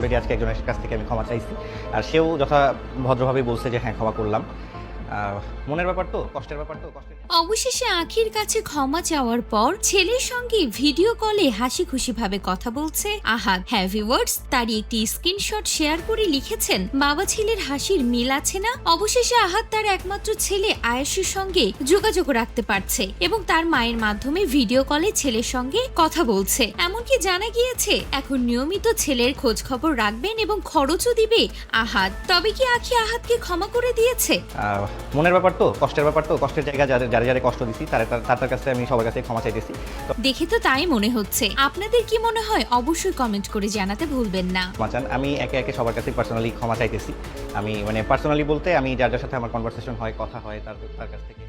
Already আজকে একজনের কাছ থেকে আমি ক্ষমা চাইছি। আর সেও যথা ভদ্রভাবে বলছে যে হ্যাঁ ক্ষমা করলাম। মনের ব্যাপার তো, কষ্টের ব্যাপার তো অবশেষে আখির কাছে ক্ষমা চাওয়ার পর ছেলের সঙ্গে ভিডিও কলে হাসি খুশি ভাবে কথা বলছে আহাদ। হ্যাভি ওয়ার্ডস তারই একটি স্ক্রিনশট শেয়ার করে লিখেছেন, বাবা ছেলের হাসির মিল আছে না? অবশেষে আহাদ তার একমাত্র ছেলে আয়েশের সঙ্গে যোগাযোগ রাখতে পারছে এবং তার মায়ের মাধ্যমে ভিডিও কলে ছেলের সঙ্গে কথা বলছে। এমনকি জানা গিয়েছে এখন নিয়মিত ছেলের খোঁজ খবর রাখবেন এবং খরচও দিবে আহাদ তবে কি আখি আহাদকে ক্ষমা করে দিয়েছে? আহ, মনের ব্যাপার তো কষ্টের ব্যাপার তো কষ্টের জায়গা যাদের যারা যারা কষ্ট দিছি তারা তার তার কাছে আমি সবার কাছে ক্ষমা চাইতেছি। তো দেখে তো তাই মনে হচ্ছে। আপনাদের কি মনে হয়? অবশ্যই কমেন্ট করে জানাতে ভুলবেন না। ক্ষমা চান। আমি একে একে সবার কাছে পার্সোনালি ক্ষমা চাইতেছি। আমি মানে পার্সোনালি বলতে আমি যার যার সাথে আমার কনভারসেশন হয় কথা হয় তার তার কাছ থেকে